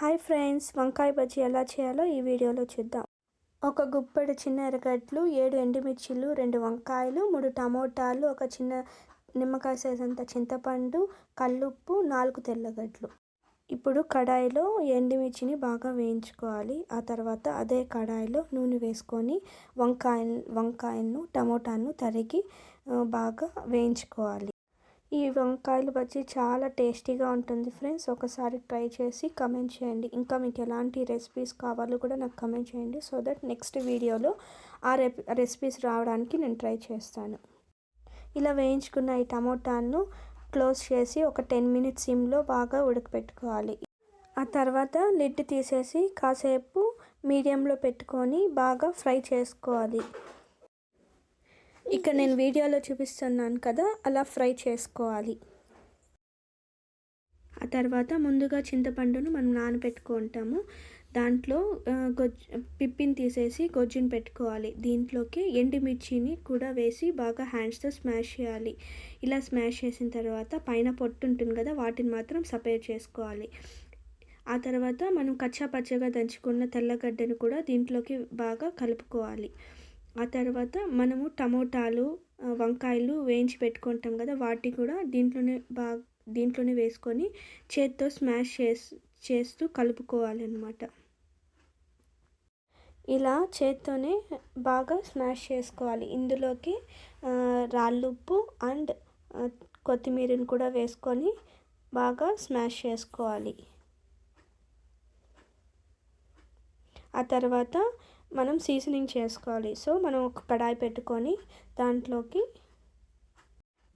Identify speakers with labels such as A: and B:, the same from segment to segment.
A: Hi friends వంకాయ బజ్జీ ఎలా చేయాలో ఈ వీడియోలో చూద్దాం. ఒక గుప్పెడు చిన్న ఎర్రగడ్డలు ఏడు ఎండుమిర్చిలు రెండు వంకాయలు మూడు టమోటాలు ఒక చిన్న నిమ్మకాయ సైజ్ అంత చింతపండు కల్లుప్పు నాలుగు తెల్లగడ్డలు. ఇప్పుడు కడాయిలో ఎండుమిర్చిని బాగా వేయించుకోవాలి. ఆ తర్వాత అదే కడాయిలో నూనె వేసుకొని వంకాయ వంకాయను టమోటాను తరిగి బాగా వేయించుకోవాలి. ఈ వంకాయలు బజ్జీ చాలా టేస్టీగా ఉంటుంది ఫ్రెండ్స్. ఒకసారి ట్రై చేసి కమెంట్ చేయండి. ఇంకా మీకు ఎలాంటి రెసిపీస్ కావాలో కూడా నాకు కమెంట్ చేయండి. సో దట్ నెక్స్ట్ వీడియోలో ఆ రెసిపీస్ రావడానికి నేను ట్రై చేస్తాను. ఇలా వేయించుకున్న ఈ టమోటాను క్లోజ్ చేసి ఒక టెన్ మినిట్స్ సిమ్లో బాగా ఉడకపెట్టుకోవాలి. ఆ తర్వాత లిడ్ తీసేసి కాసేపు మీడియంలో పెట్టుకొని బాగా ఫ్రై చేసుకోవాలి. ఇక్కడ నేను వీడియోలో చూపిస్తున్నాను కదా అలా ఫ్రై చేసుకోవాలి. ఆ తర్వాత ముందుగా చింతపండును మనం నానబెట్టుకుంటాము. దాంట్లో గొజ్జు పిప్పిని తీసేసి గొజ్జుని పెట్టుకోవాలి. దీంట్లోకి ఎండుమిర్చిని కూడా వేసి బాగా హ్యాండ్స్తో స్మాష్ చేయాలి. ఇలా స్మాష్ చేసిన తర్వాత పైన పొట్టు ఉంటుంది కదా వాటిని మాత్రం సపరేట్ చేసుకోవాలి. ఆ తర్వాత మనం కచ్చా పచ్చగా దంచుకున్న తెల్లగడ్డను కూడా దీంట్లోకి బాగా కలుపుకోవాలి. ఆ తర్వాత మనము టమోటాలు వంకాయలు వేయించి పెట్టుకుంటాం కదా వాటి కూడా దీంట్లోనే బాగా దీంట్లోనే వేసుకొని చేత్తో స్మాష్ చేసి చేస్తూ కలుపుకోవాలన్నమాట. ఇలా చేత్తోనే బాగా స్మాష్ చేసుకోవాలి. ఇందులోకి రాళ్ళుప్పు అండ్ కొత్తిమీరని కూడా వేసుకొని బాగా స్మాష్ చేసుకోవాలి. ఆ తర్వాత మనం సీజనింగ్ చేసుకోవాలి. సో మనం ఒక కడాయి పెట్టుకొని దాంట్లోకి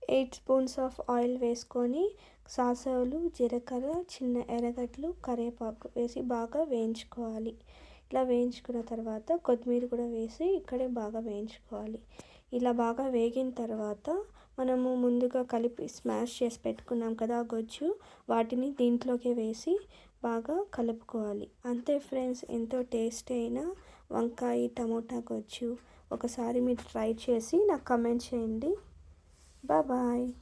A: ఎయిట్ స్పూన్స్ ఆఫ్ ఆయిల్ వేసుకొని సాసవులు జీలకర్ర చిన్న ఎర్రగడ్డలు కరివేపాకు వేసి బాగా వేయించుకోవాలి. ఇలా వేయించుకున్న తర్వాత కొత్తిమీర కూడా వేసి ఇక్కడే బాగా వేయించుకోవాలి. ఇలా బాగా వేగిన తర్వాత మనము ముందుగా కలిపి స్మాష్ చేసి పెట్టుకున్నాం కదా గొజ్జు వాటిని దీంట్లోకి వేసి బాగా కలుపుకోవాలి. అంతే ఫ్రెండ్స్ ఎంతో టేస్ట్ అయినా వంకాయ టమోటా కొచ్చు. ఒకసారి మీరు ట్రై చేసి నాకు కమెంట్ చేయండి. బాయ్